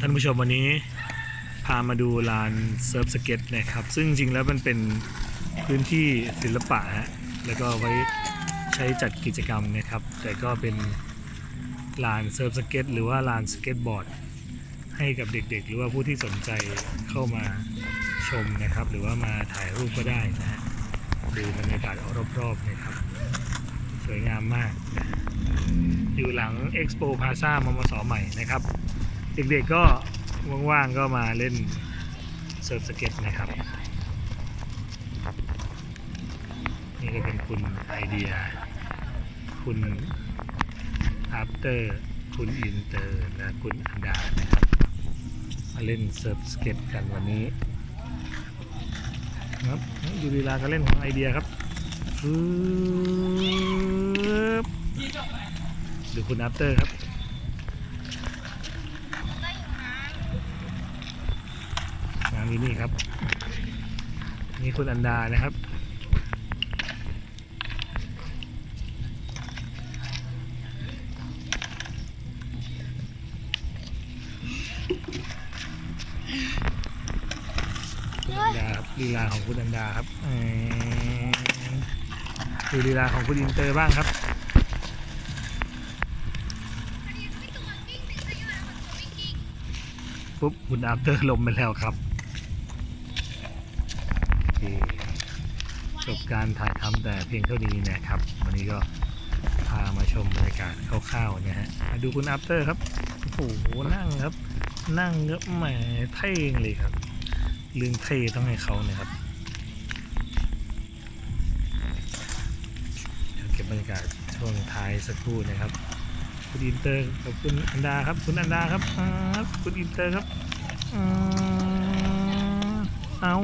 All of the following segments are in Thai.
ท่านผู้ชมวันนี้พามาดูลานเซิร์ฟสเก็ตนะครับ ซึ่งจริงแล้วมันเป็นพื้นที่ศิลปะฮะแล้วก็ไว้ใช้จัดกิจกรรมนะครับ แต่ก็เป็นลานเซิร์ฟสเก็ตหรือว่าลานสเก็ตบอร์ดให้กับเด็กๆ หรือว่าผู้ที่สนใจเข้ามาชมนะครับ หรือว่ามาถ่ายรูปก็ได้นะฮะดูบรรยากาศรอบๆนะครับ สวยงามมาก อยู่หลัง Expo Plaza มมสใหม่นะครับ เด็กๆก็ว่างๆก็มาเล่นเซิร์ฟสเก็ตนะครับ นี่ก็เป็นคุณไอเดีย คุณอัปเตอร์คุณอินเตอร์และคุณอันดานะครับมาเล่นเซิร์ฟสเก็ตกันวันนี้ครับดูลีลาการเล่นของไอเดียครับดูคุณอัปเตอร์ครับ น้ำอยู่นี่ครับ นี่คุณอันดานะครับคุณอันดาครับลีลาของคุณอันดาครับดูลีลาของคุณอินเตอร์บ้างครับปุ๊บคุณอัปเตอร์ลมไปแล้วครับ เคจบการถ่ายทำแต่เพียงเท่านี้นะครับ วันนี้ก็พามาชมบรรยากาศคร่าวๆเนี่ยฮะมาดูคุณอัปเตอร์ครับโอ้โหนั่งครับ นั่งก็แหมเท่งเลยครับเรื่องเท่ต้องให้เขาเนี่ยครับเก็บบรรยากาศช่วงท้ายสักครู่นะครับ คุณอินเตอร์กับคุณอันดาครับ คุณอันดาครับครับคุณอินเตอร์ครับอ่าเอา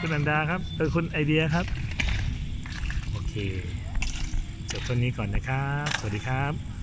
คุณอันดาครับเออคุณไอเดียครับ โอเคจบตอนนี้ก่อนนะครับ สวัสดีครับ